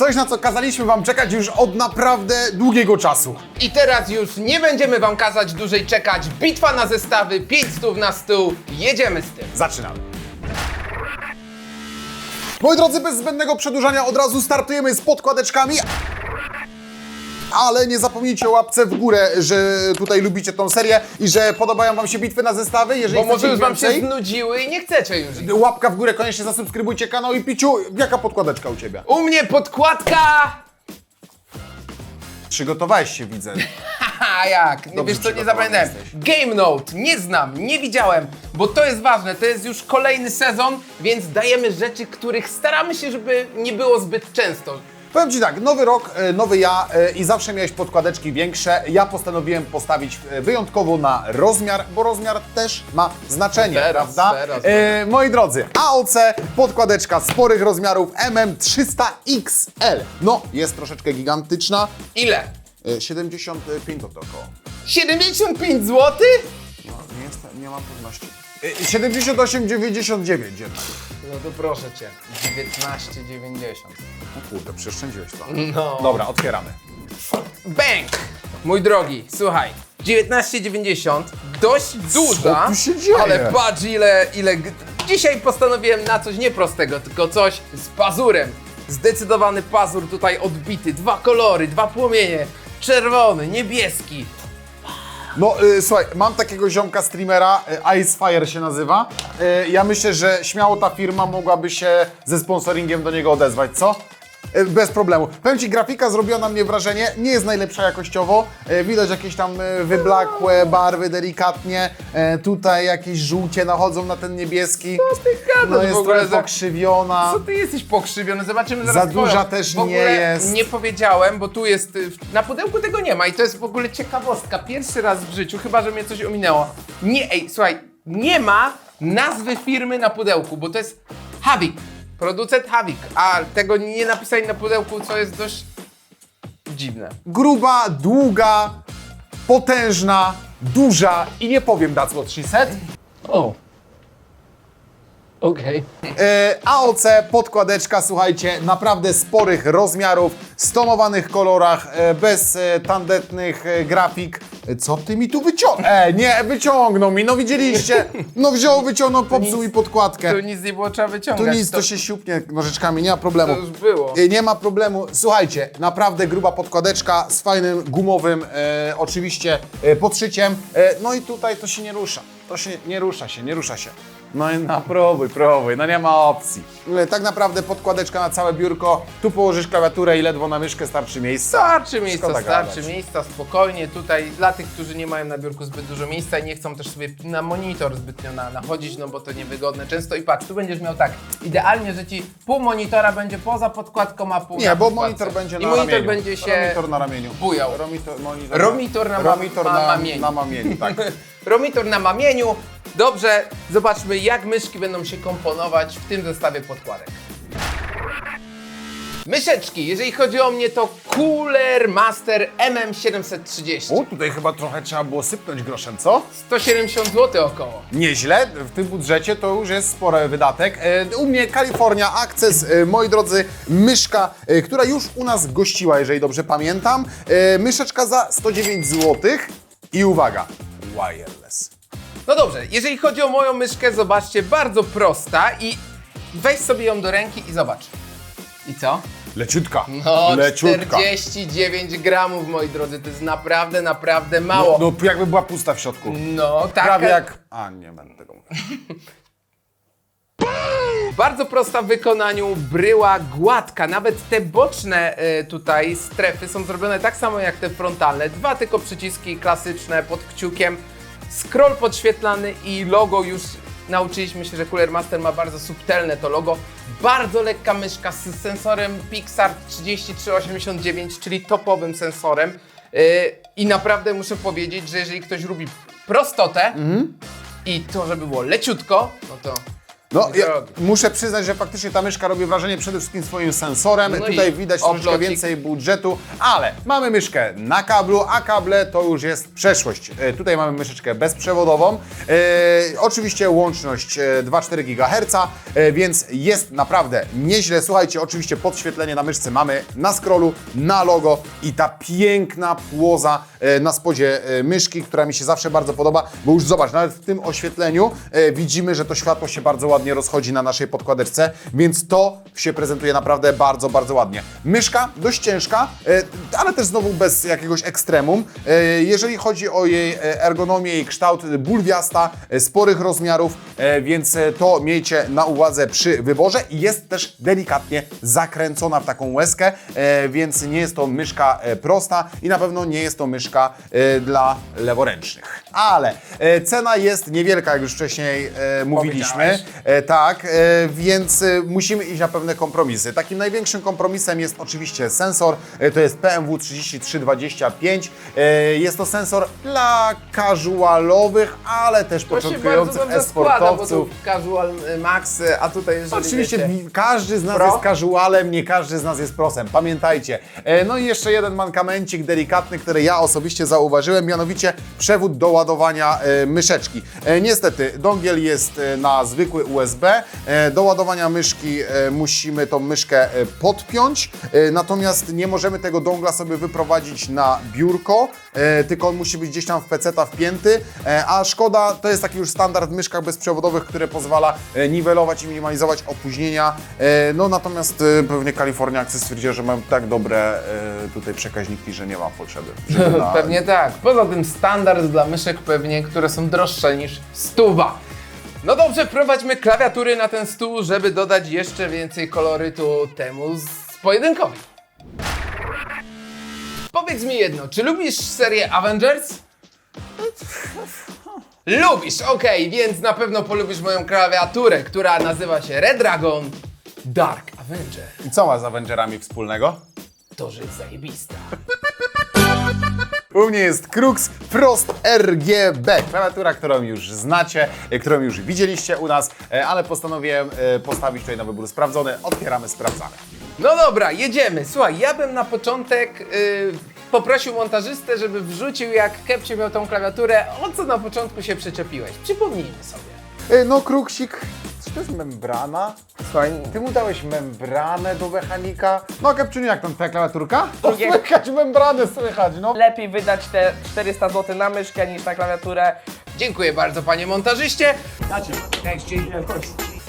Coś, na co kazaliśmy wam czekać już od naprawdę długiego czasu. I teraz już nie będziemy wam kazać dłużej czekać. Bitwa na zestawy, 5 stów na stół. Jedziemy z tym. Zaczynamy. Moi drodzy, bez zbędnego przedłużania od razu startujemy z podkładeczkami. Ale nie zapomnijcie o łapce w górę, że tutaj lubicie tą serię i że podobają wam się bitwy na zestawy. Jeżeli Bo może już wam się znudziły i nie chcecie już. ich. łapka w górę, koniecznie zasubskrybujcie kanał i Piciu, jaka podkładeczka u Ciebie? U mnie podkładka! Przygotowałeś się, widzę. Haha, jak? Nie, Dobrze wiesz co, nie przygotowany zapamiętałem. Game Note, nie znam, nie widziałem, bo to jest ważne, to jest już kolejny sezon, więc dajemy rzeczy, których staramy się, żeby nie było zbyt często. Powiem Ci tak, nowy rok, e, nowy ja e, i zawsze miałeś podkładeczki większe. Ja postanowiłem postawić e, wyjątkowo na rozmiar, bo rozmiar też ma znaczenie, Teraz, prawda? teraz. E, moi drodzy, AOC, podkładeczka sporych rozmiarów MM300XL. No, jest troszeczkę gigantyczna. Ile? E, 75 to około. 75 zł? No, nie, jest, nie mam pewności. E, 78,99 jednak. No to proszę cię, 19,90. O kurde, przeszczędziłeś to. No. Dobra, otwieramy. Bang! Mój drogi, słuchaj, 19,90, dość duża, tu się dzieje? ale patrz ile, ile... g- Dzisiaj postanowiłem na coś nieprostego, tylko coś z pazurem. Zdecydowany pazur tutaj odbity, dwa kolory, dwa płomienie, czerwony, niebieski. No y, słuchaj, mam takiego ziomka streamera, y, Icefire się nazywa. Y, ja myślę, że śmiało ta firma mogłaby się ze sponsoringiem do niego odezwać, co? Y, bez problemu. Powiem Ci, grafika zrobiła na mnie wrażenie, nie jest najlepsza jakościowo. Y, widać jakieś tam y, wyblakłe barwy delikatnie. Tutaj jakieś żółcie nachodzą na ten niebieski. Co ty gadasz No w jest ogóle trochę za- pokrzywiona. Co ty jesteś pokrzywiony? Zobaczymy zaraz Za duża twoją. też w ogóle nie jest. Nie powiedziałem, bo tu jest. y, w- Na pudełku tego nie ma i to jest w ogóle ciekawostka. Pierwszy raz w życiu, chyba że mnie coś ominęło. Nie, ej, słuchaj, nie ma nazwy firmy na pudełku, bo to jest Havik. Producent Havik, a tego nie napisali na pudełku, co jest dość dziwne. Gruba, długa, potężna, duża i nie powiem that's what she said. Oh. Okay. E, AOC, podkładeczka, słuchajcie, naprawdę sporych rozmiarów, stonowanych kolorach, e, bez e, tandetnych e, grafik. Co ty mi tu wyciągnął? E, nie, wyciągnął mi, no widzieliście? No wziął, wyciągnął, popsuł mi podkładkę. Tu nic nie było trzeba Tu wyciągać. nic, to się siupnie nożyczkami, nie ma problemu. to już było. E, Nie ma problemu. Słuchajcie, naprawdę gruba podkładeczka z fajnym gumowym, e, oczywiście, e, podszyciem. E, no i tutaj to się nie rusza. To się nie rusza się, nie rusza się. No i no, próbuj, próbuj, no nie ma opcji. E, Tak naprawdę podkładeczka na całe biurko, tu położysz klawiaturę i ledwo na myszkę starczy miejsca. Starczy miejsca, Szkoda starczy gadać. miejsca, spokojnie. Tutaj dla tych, którzy nie mają na biurku zbyt dużo miejsca i nie chcą też sobie na monitor zbytnio na, nachodzić, no bo to niewygodne często. I patrz, tu będziesz miał tak, idealnie, że ci pół monitora będzie poza podkładką, a pół Nie, na bo podkładce. monitor będzie I na monitor ramieniu. będzie się Romitor na ramieniu. bujał. Romitor, monitor, Romitor na ma- romitor ma- na, mamieniu. na mamieniu, tak. Romitor na mamieniu. Dobrze, zobaczmy jak myszki będą się komponować w tym zestawie podkładek. Myszeczki, jeżeli chodzi o mnie to Cooler Master MM730. O, tutaj chyba trochę trzeba było sypnąć groszem, co? 170 zł około. Nieźle, w tym budżecie to już jest spory wydatek. E, U mnie Kalifornia Access, e, moi drodzy, myszka, e, która już u nas gościła, jeżeli dobrze pamiętam. E, Myszeczka za 109 zł i uwaga, wireless. No dobrze, jeżeli chodzi o moją myszkę, zobaczcie, bardzo prosta i weź sobie ją do ręki i zobacz. I co? Leciutka, No, leciutka. 49 gramów, moi drodzy, to jest naprawdę, naprawdę No, mało. no jakby była pusta w środku. No, tak. Prawie jak... A, nie będę tego mówił. Bardzo prosta w wykonaniu, bryła gładka. Nawet te boczne e, tutaj strefy są zrobione tak samo jak te frontalne. Dwa tylko przyciski klasyczne pod kciukiem. Scroll podświetlany i logo już nauczyliśmy się, że Cooler Master ma bardzo subtelne to logo. Bardzo lekka myszka z sensorem Pixar 3389, czyli topowym sensorem. E, I naprawdę muszę powiedzieć, że jeżeli ktoś lubi prostotę i to, żeby było leciutko, no to No, ja muszę przyznać, że faktycznie ta myszka robi wrażenie przede wszystkim swoim sensorem. No Tutaj i widać troszkę oplocik. więcej budżetu, ale mamy myszkę na kablu, a kable to już jest przeszłość. E, tutaj mamy myszeczkę bezprzewodową. E, oczywiście łączność e, 2,4 GHz, e, więc jest naprawdę nieźle. Słuchajcie, oczywiście podświetlenie na myszce mamy na scrollu, na logo i ta piękna płoza e, na spodzie e, myszki, która mi się zawsze bardzo podoba, bo już zobacz, nawet w tym oświetleniu e, widzimy, że to światło się bardzo ładnie rozchodzi na naszej podkładeczce, więc to się prezentuje naprawdę bardzo, bardzo ładnie. Myszka dość ciężka, e, ale też znowu bez jakiegoś ekstremum. E, Jeżeli chodzi o jej e, ergonomię, jej kształt bulwiasta, sporych rozmiarów, więc to miejcie na uwadze przy wyborze i jest też delikatnie zakręcona w taką łezkę, więc nie jest to myszka prosta i na pewno nie jest to myszka dla leworęcznych. Ale cena jest niewielka, jak już wcześniej mówiliśmy. E, tak, e, więc e, musimy iść na pewne kompromisy. Takim największym kompromisem jest oczywiście sensor, to jest PMW 3325. E, jest to sensor dla casualowych, ale też początkujących e-sportowców. casual max, a tutaj jeżeli Oczywiście wiecie, wi- każdy z nas Pro? jest casualem, nie każdy z nas jest prosem. Pamiętajcie. No i jeszcze jeden mankamencik delikatny, który ja osobiście zauważyłem, mianowicie przewód do ładowania myszeczki. Niestety, dongiel jest na zwykły USB. E, Do ładowania myszki e, musimy tą myszkę e, podpiąć, natomiast nie możemy tego dongla sobie wyprowadzić na biurko, tylko on musi być gdzieś tam w PC-ta wpięty, a szkoda, to jest taki już standard w myszkach bezprzewodowych, które pozwala niwelować i minimalizować opóźnienia. No natomiast pewnie kaliforniacy stwierdziły, że mają tak dobre tutaj przekaźniki, że nie ma potrzeby. na- Pewnie tak. Poza tym standard dla myszek pewnie, które są droższe niż stuwa. No dobrze, wprowadźmy klawiatury na ten stół, żeby dodać jeszcze więcej kolorytu temu z pojedynkowi. Powiedz mi jedno, czy lubisz serię Avengers? Lubisz, okej, więc na pewno polubisz moją klawiaturę, która nazywa się Red Dragon Dark Avenger. I co ma z Avengerami wspólnego? To, że jest zajebista. U mnie jest Crux Frost RGB, klawiatura, którą już znacie, e, którą już widzieliście u nas, e, ale postanowiłem e, postawić tutaj na wybór sprawdzony. Otwieramy, sprawdzamy. No dobra, jedziemy. Słuchaj, ja bym na początek y, poprosił montażystę, żeby wrzucił, jak Kepcie miał tą klawiaturę, o co na początku się przyczepiłeś. Przypomnijmy sobie. No, Kruksik, czy to jest membrana? Słuchaj, Ty mu dałeś membranę do mechanika? No, Kepczyniu, jak tam ta klawiaturka? O, Drugie- słychać membranę, słychać, no. Lepiej wydać te 400 zł na myszkę niż na klawiaturę. dziękuję bardzo panie montażyście.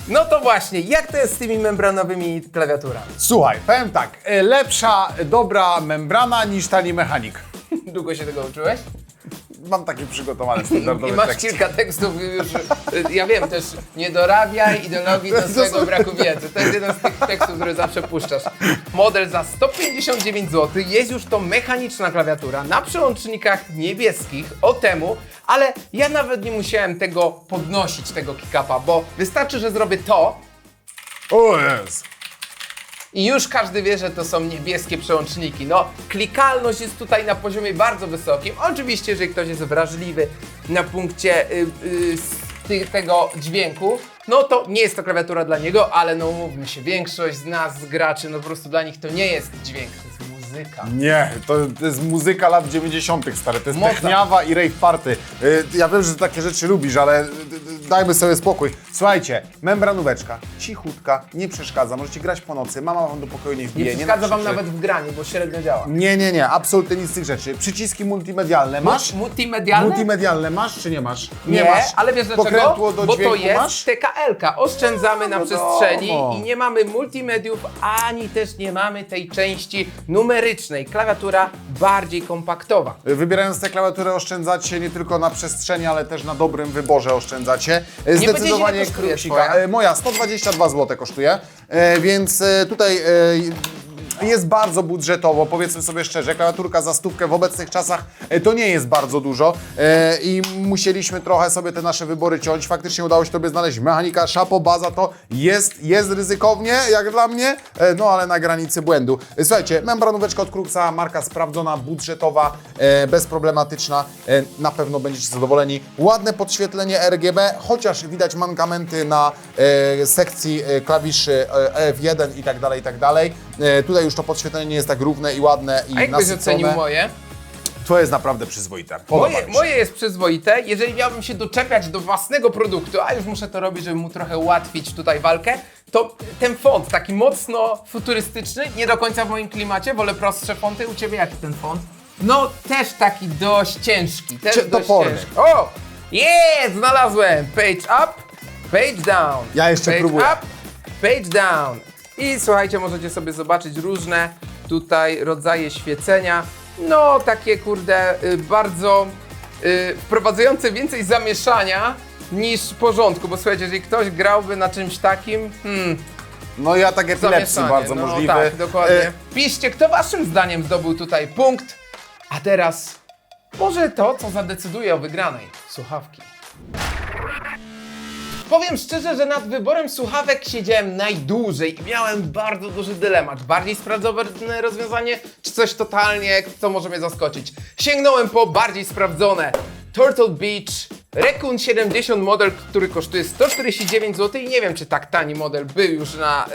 No to właśnie, jak to jest z tymi membranowymi klawiaturami? Słuchaj, powiem tak, e, lepsza, dobra membrana niż tani mechanik. Długo się tego uczyłeś? Mam taki przygotowany I standardowy masz tekst. kilka tekstów już, y, ja wiem też, nie dorabiaj ideologii do To swojego braku wiedzy. To jest jeden z tych tekstów, który zawsze puszczasz. Model za 159 zł, jest już to mechaniczna klawiatura na przełącznikach niebieskich o temu, ale ja nawet nie musiałem tego podnosić, tego kick-upa, bo wystarczy, że zrobię to O jest. I już każdy wie, że to są niebieskie przełączniki. No, klikalność jest tutaj na poziomie bardzo wysokim. Oczywiście, jeżeli ktoś jest wrażliwy na punkcie y, y, tego dźwięku, no to nie jest to klawiatura dla niego, ale no umówmy się, większość z nas, z graczy, no po prostu dla nich to nie jest dźwięk, to jest. Nie, to, to jest muzyka lat 90. stary, to jest Mocna. techniawa i rave party. Y, Ja wiem, że takie rzeczy lubisz, ale y, y, dajmy sobie spokój. Słuchajcie, membranóweczka, cichutka, nie przeszkadza, możecie grać po nocy, mama wam do pokoju nie Nie wbije, przeszkadza wam nakrzyczy. nawet w graniu, bo średnio działa. Nie, nie, nie, absolutnie nic z tych rzeczy. Przyciski multimedialne masz? Multimedialne? Multimedialne masz czy nie masz? Nie, masz. ale wiesz dlaczego? Pokrętło do Bo to dźwięku jest masz? TKL-ka. Oszczędzamy na no przestrzeni wiadomo. i nie mamy multimediów, ani też nie mamy tej części numerycznej. Klawiatura bardziej kompaktowa. Wybierając tę klawiaturę oszczędzacie nie tylko na przestrzeni, ale też na dobrym wyborze oszczędzacie. Nie Zdecydowanie kosztuje Kruksika. twoja? E, Moja 122 zł kosztuje, e, więc e, tutaj jest bardzo budżetowo, powiedzmy sobie szczerze, klawiaturka za stówkę w obecnych czasach e, to nie jest bardzo dużo e, i musieliśmy trochę sobie te nasze wybory ciąć. Faktycznie udało się Tobie znaleźć mechanika, szapo, baza to jest, jest ryzykownie, jak dla mnie, e, no ale na granicy błędu. Słuchajcie, membranóweczka od marka sprawdzona, budżetowa, bezproblematyczna, na pewno będziecie zadowoleni. Ładne podświetlenie RGB, chociaż widać mankamenty na sekcji klawiszy e, F1 i tak dalej, i tak dalej. Tutaj już to podświetlenie nie jest tak równe i ładne i A jak byś nasycone. ocenił moje? To jest naprawdę przyzwoite. Podoba Moje, mi się. moje jest przyzwoite. Jeżeli miałbym się doczepiać do własnego produktu, a już muszę to robić, żeby mu trochę ułatwić tutaj walkę, to ten font taki mocno futurystyczny, nie do końca w moim klimacie, wolę prostsze fonty. U Ciebie jaki ten font? No też taki dość ciężki. Też Cie- dość toporny. ciężki. O! Jest! Znalazłem! Page up, page down. Ja jeszcze page próbuję. up, page down. I słuchajcie, możecie sobie zobaczyć różne tutaj rodzaje świecenia. No, takie kurde, y, bardzo y, wprowadzające więcej zamieszania niż porządku, bo słuchajcie, jeżeli ktoś grałby na czymś takim, hmm, No ja tak epilepsji zamieszanie. bardzo no, możliwy. tak, dokładnie. E, Piszcie, kto waszym zdaniem zdobył tutaj punkt, a teraz może to, co zadecyduje o wygranej, słuchawki. Powiem szczerze, że nad wyborem słuchawek siedziałem najdłużej i miałem bardzo duży dylemat. Bardziej sprawdzone rozwiązanie, czy coś totalnie, co może mnie zaskoczyć. Sięgnąłem po bardziej sprawdzone. Turtle Beach Raccoon 70 model, który kosztuje 149 zł i nie wiem, czy tak tani model był już na,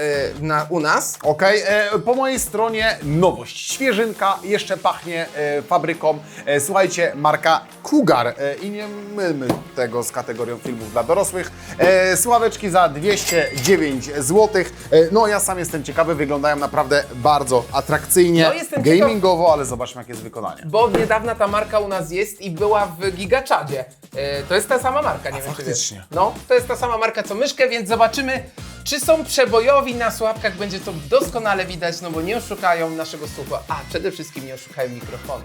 y, na, u nas. Okej, e, po mojej stronie nowość, świeżynka, jeszcze pachnie e, fabryką. E, słuchajcie, marka Cougar e, i nie mylmy tego z kategorią filmów dla dorosłych. E, słuchaweczki za 209 zł. E, no ja sam jestem ciekawy, wyglądają naprawdę bardzo atrakcyjnie, No, jestem ciekaw- gamingowo, ale zobaczmy jakie jest wykonanie. Bo od niedawna ta marka u nas jest i była w Gigaczadzie. E, to jest ta sama marka, nie wiem czy faktycznie. wiesz. No, to jest ta sama marka co myszkę, więc zobaczymy, czy są przebojowi na słuchawkach. Będzie to doskonale widać, no bo nie oszukają naszego słucha, a przede wszystkim nie oszukają mikrofonu.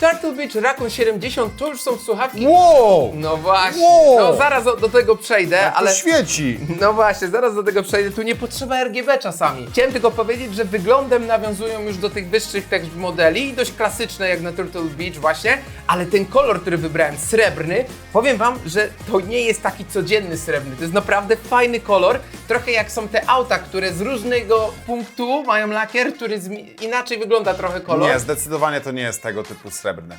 Turtle Beach Raccoon 70 to już są słuchawki. Wow! No właśnie, Wow! no zaraz o- do tego przejdę, Jak ale... to świeci! No właśnie, zaraz do tego przejdę. Tu nie potrzeba RGB czasami. Chciałem tylko powiedzieć, że wyglądem nawiązują już do tych wyższych też modeli, dość klasyczne jak na Turtle Beach właśnie, ale ten kolor, który wybrałem, srebrny, powiem wam, że to nie jest taki codzienny srebrny. To jest naprawdę fajny kolor, trochę jak są te auta, które z różnego punktu mają lakier, który inaczej wygląda trochę kolor. Nie, zdecydowanie to nie jest tego typu srebrny.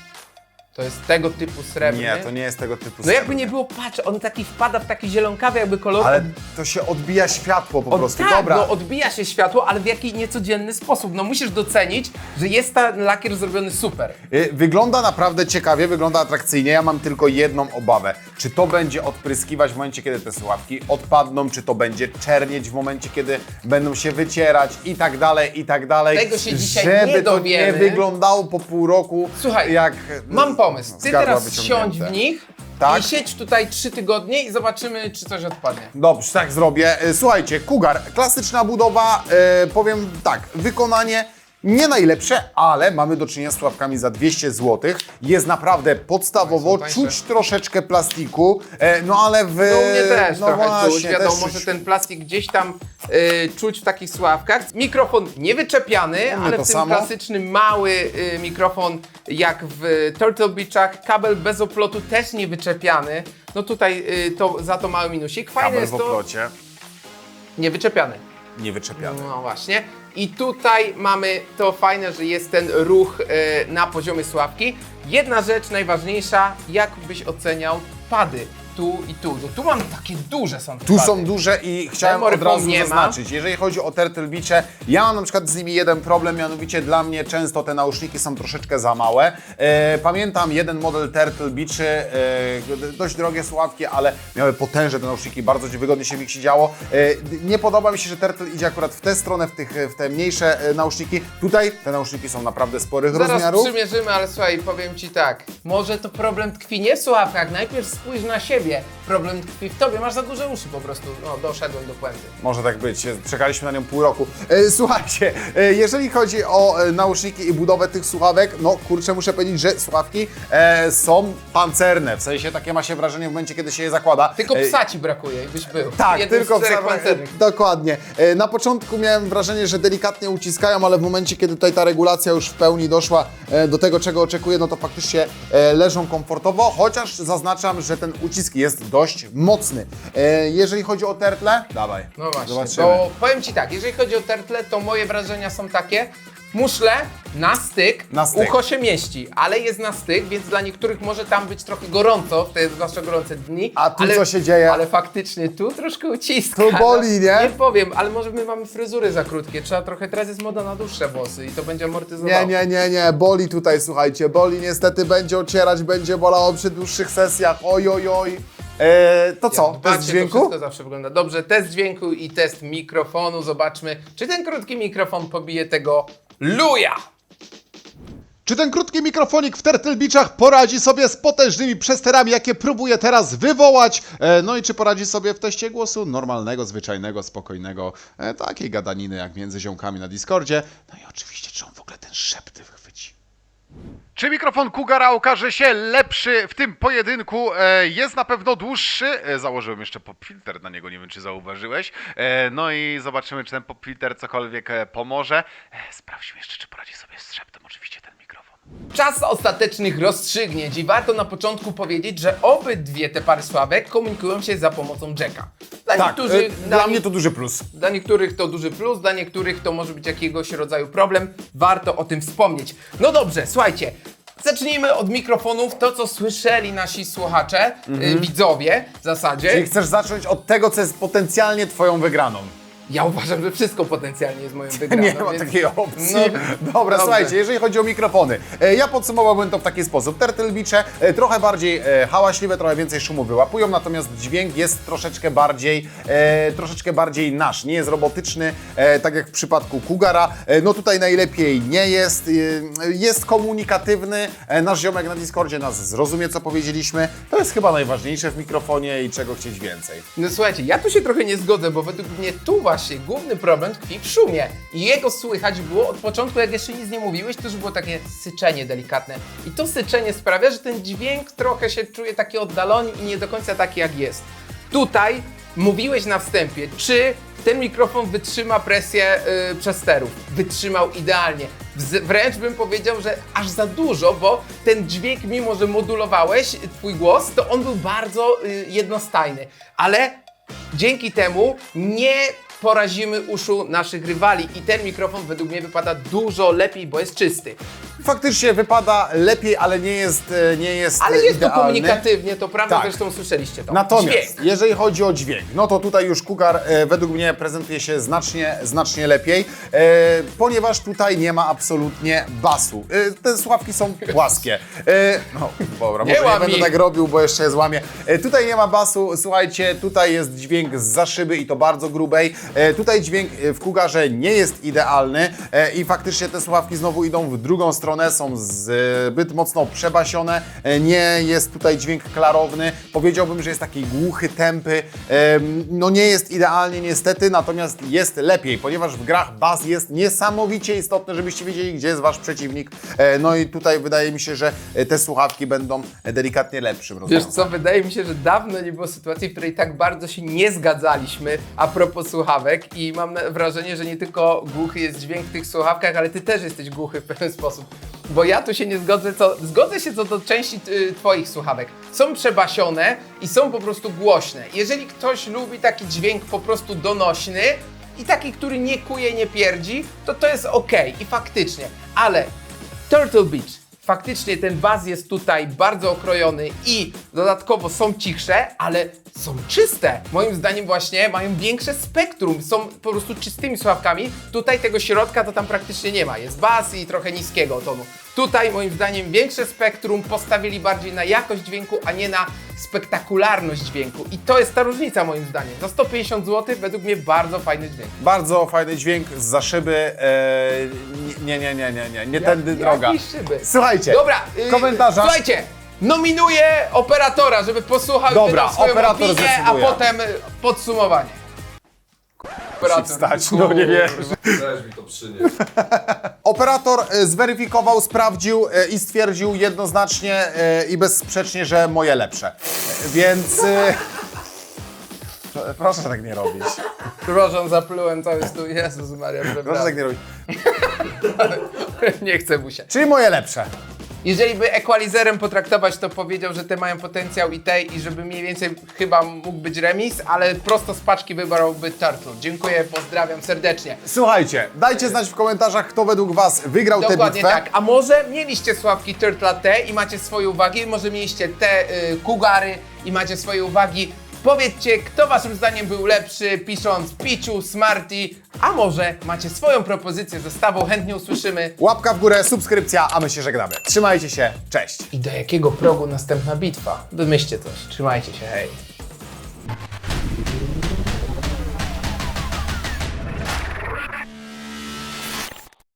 To jest tego typu srebrny. Nie, to nie jest tego typu No srebrny. jakby nie było, patrz, on taki wpada w taki zielonkawy jakby kolor. Ale to się odbija światło po prostu. tak, Dobra. no odbija się światło, ale w jaki niecodzienny sposób. No musisz docenić, że jest ten lakier zrobiony super. Y, Wygląda naprawdę ciekawie, wygląda atrakcyjnie. Ja mam tylko jedną obawę. Czy to będzie odpryskiwać w momencie, kiedy te słuchawki odpadną, czy to będzie czernieć w momencie, kiedy będą się wycierać i tak dalej, i tak dalej. Tego się dzisiaj Żeby nie to nie dowiemy. wyglądało po pół roku Słuchaj, jak Mam pomysł. z Ty teraz siądź w nich Tak. i siedź tutaj trzy tygodnie i zobaczymy, czy coś odpadnie. Dobrze, tak zrobię. E, Słuchajcie, Cougar, klasyczna budowa, e, powiem tak, wykonanie nie najlepsze, ale mamy do czynienia z słuchawkami za 200 zł. Jest naprawdę podstawowo, Są tańsze. czuć troszeczkę plastiku, e, no ale w... No u mnie też no trochę właśnie, czuć. Wiadomo, też że czuć. ten plastik gdzieś tam y, czuć w takich sławkach. Mikrofon niewyczepiany, ale to w tym samo. klasycznym mały y, mikrofon jak w Turtle Beachach. Kabel bez oplotu też niewyczepiany. No tutaj y, to, za to mały minusik. Fajne Kabel jest w to oplocie, niewyczepiany. niewyczepiany. No właśnie. I tutaj mamy to fajne, że jest ten ruch e, na poziomie sławki. Jedna rzecz najważniejsza, jak byś oceniał pady tu i tu. No tu mam takie duże są Tu są duże i chciałem od razu nie ma. zaznaczyć, jeżeli chodzi o Turtle Beache, ja mam na przykład z nimi jeden problem, mianowicie dla mnie często te nauszniki są troszeczkę za małe. E, pamiętam jeden model Turtle Beachy, e, dość drogie słuchawki, ale miały potężne te nauszniki, bardzo wygodnie się w nich siedziało. E, nie podoba mi się, że Turtle idzie akurat w tę stronę, w, tych, w te mniejsze e, nauszniki. Tutaj te nauszniki są naprawdę sporych Zaraz rozmiarów. przymierzymy, ale słuchaj, powiem Ci tak. Może to problem tkwi nie w słuchawkach. Najpierw spójrz na siebie. Ciebie, problem tkwi w tobie, masz za duże uszy po prostu. No, doszedłem do puenty. Może tak być, czekaliśmy na nią pół roku. E, słuchajcie, e, jeżeli chodzi o e, nauszniki i budowę tych słuchawek, no kurczę, muszę powiedzieć, że słuchawki e, są pancerne. W sensie takie ma się wrażenie w momencie, kiedy się je zakłada. Tylko E, psa ci brakuje byś był. Tak, Jednym tylko z czterech psa- pancernych. Dokładnie. E, Na początku miałem wrażenie, że delikatnie uciskają, ale w momencie, kiedy tutaj ta regulacja już w pełni doszła e, do tego, czego oczekuję, no to faktycznie e, leżą komfortowo, chociaż zaznaczam, że ten ucisk jest dość mocny. E, Jeżeli chodzi o tertle, dawaj. No właśnie, Zobaczymy. to powiem Ci tak, jeżeli chodzi o tertle, to moje wrażenia są takie, muszle na styk, Na styk. ucho się mieści, ale jest na styk, więc dla niektórych może tam być trochę gorąco w te zwłaszcza gorące dni. A tu ale, co się dzieje? Ale faktycznie tu troszkę uciska. Tu boli, nie? Nie powiem, ale może my mamy fryzury za krótkie, trzeba trochę, teraz jest moda na dłuższe włosy i to będzie amortyzowało. Nie, nie, nie, nie, boli tutaj, słuchajcie, boli niestety będzie ocierać, będzie bolało przy dłuższych sesjach, oj, oj, oj. E, to co, test To dźwięku? wszystko zawsze wygląda dobrze. Test dźwięku i test mikrofonu. Zobaczmy, czy ten krótki mikrofon pobije tego luja. Czy ten krótki mikrofonik w Turtle Beachach poradzi sobie z potężnymi przesterami, jakie próbuję teraz wywołać? E, no i czy poradzi sobie w teście głosu normalnego, zwyczajnego, spokojnego, e, takiej gadaniny jak między ziomkami na Discordzie? No i oczywiście, czy on w ogóle ten szept wychwyci? Czy mikrofon Kugara okaże się lepszy w tym pojedynku? E, jest na pewno dłuższy. E, założyłem jeszcze popfilter na niego, nie wiem czy zauważyłeś. E, no i zobaczymy, czy ten popfilter cokolwiek pomoże. Sprawdźmy jeszcze, czy poradzi sobie z szeptem oczywiście ten mikrofon. Czas ostatecznych rozstrzygnięć i warto na początku powiedzieć, że obydwie te pary sławek komunikują się za pomocą jacka. Dla Tak, niektórych, e, dla mnie to duży plus. Dla niektórych to duży plus, dla niektórych to może być jakiegoś rodzaju problem. Warto o tym wspomnieć. No dobrze, słuchajcie. Zacznijmy od mikrofonów, to co słyszeli nasi słuchacze, y, widzowie w zasadzie. Czyli chcesz zacząć od tego, co jest potencjalnie twoją wygraną. Ja uważam, że wszystko potencjalnie jest moją wygraną. Nie ma więc- takiej opcji. No, Dobra, dobrze. słuchajcie, jeżeli chodzi o mikrofony, e, ja podsumowałbym to w taki sposób. Turtle Beache e, trochę bardziej e, hałaśliwe, trochę więcej szumu wyłapują, natomiast dźwięk jest troszeczkę bardziej, e, troszeczkę bardziej nasz, nie jest robotyczny, e, tak jak w przypadku Kugara. E, no tutaj najlepiej nie jest, e, jest komunikatywny, e, nasz ziomek na Discordzie nas zrozumie, co powiedzieliśmy. To jest chyba najważniejsze w mikrofonie i czego chcieć więcej. No słuchajcie, ja tu się trochę nie zgodzę, bo według mnie tu właśnie główny problem tkwi w szumie. I jego słychać było od początku, jak jeszcze nic nie mówiłeś, to już było takie syczenie delikatne. I to syczenie sprawia, że ten dźwięk trochę się czuje taki oddalony i nie do końca taki jak jest. Tutaj mówiłeś na wstępie, czy ten mikrofon wytrzyma presję yy, przesterów. Wytrzymał idealnie. Wręcz bym powiedział, że aż za dużo, bo ten dźwięk, mimo że modulowałeś twój głos, to on był bardzo y, jednostajny. Ale dzięki temu nie porazimy uszu naszych rywali i ten mikrofon według mnie wypada dużo lepiej, bo jest czysty. Faktycznie wypada lepiej, ale nie jest, e, nie jest Ale jest to idealny. komunikatywnie, to prawda, Tak. zresztą słyszeliście to. Natomiast Dźwięk. jeżeli chodzi o dźwięk, no to tutaj już Kugar e, według mnie prezentuje się znacznie, znacznie lepiej, e, ponieważ tutaj nie ma absolutnie basu. E, te słuchawki są płaskie. E, no dobra, Nie może nie będę tak robił, bo jeszcze je złamię. E, tutaj nie ma basu, słuchajcie, tutaj jest dźwięk z za szyby i to bardzo grubej. E, tutaj dźwięk e, w Kugarze nie jest idealny e, i faktycznie te słuchawki znowu idą w drugą stronę, są zbyt mocno przebasione, e, nie jest tutaj dźwięk klarowny. Powiedziałbym, że jest taki głuchy, tępy. No nie jest idealnie niestety, natomiast jest lepiej, ponieważ w grach bas jest niesamowicie istotny, żebyście wiedzieli, gdzie jest wasz przeciwnik. E, No i tutaj wydaje mi się, że e, te słuchawki będą delikatnie lepszym Wiesz rozwiązaniem. co, wydaje mi się, że dawno nie było sytuacji, w której tak bardzo się nie zgadzaliśmy a propos słuchawek i mam wrażenie, że nie tylko głuchy jest dźwięk w tych słuchawkach, ale ty też jesteś głuchy w pewien sposób. Bo ja tu się nie zgodzę, co, zgodzę się co do części y, twoich słuchawek. Są przebasione i są po prostu głośne. Jeżeli ktoś lubi taki dźwięk po prostu donośny i taki, który nie kuje, nie pierdzi, to to jest ok i faktycznie. Ale Turtle Beach Faktycznie ten baz jest tutaj bardzo okrojony i dodatkowo są cichsze, ale są czyste. Moim zdaniem właśnie mają większe spektrum, są po prostu czystymi słuchawkami. Tutaj tego środka to tam praktycznie nie ma. Jest bas i trochę niskiego tonu. Tutaj moim zdaniem większe spektrum postawili bardziej na jakość dźwięku, a nie na spektakularność dźwięku. I to jest ta różnica moim zdaniem. Za 150 zł według mnie bardzo fajny dźwięk. Bardzo fajny dźwięk z za szyby. E, nie, nie, nie, nie, nie, nie tędy droga. Jakiej szyby? Słuchajcie, Dobra, yy, komentarza. Słuchajcie, nominuję operatora, żeby posłuchał i Dobra, wydał swoją operator opinię, a zdecyduje. potem y, podsumowanie. Operator. Wstać, no nie wiesz. Weź mi to przynieś. Operator e, zweryfikował, sprawdził e, i stwierdził jednoznacznie e, i bezsprzecznie, że moje lepsze. Więc... pro- Proszę tak nie robić. Przepraszam, zaplułem cały stół. Jezus Maria, Proszę tak przepraszam. nie robić. Nie chcę mu się. Czyli moje lepsze. Jeżeli by equalizerem potraktować, to powiedział, że te mają potencjał i te i żeby mniej więcej chyba mógł być remis, ale prosto z paczki wybrałby Turtle. Dziękuję, pozdrawiam serdecznie. Słuchajcie, dajcie znać w komentarzach, kto według Was wygrał tę Dokładnie bitwę. tak. A może mieliście sławki Turtla T i macie swoje uwagi, może mieliście te y, Kugary i macie swoje uwagi. Powiedzcie, kto waszym zdaniem był lepszy, pisząc Piciu, Smarty, a może macie swoją propozycję zestawą, chętnie usłyszymy. Łapka w górę, subskrypcja, a my się żegnamy. Trzymajcie się, cześć. I do jakiego progu następna bitwa? Wymyślcie coś. Trzymajcie się, hej.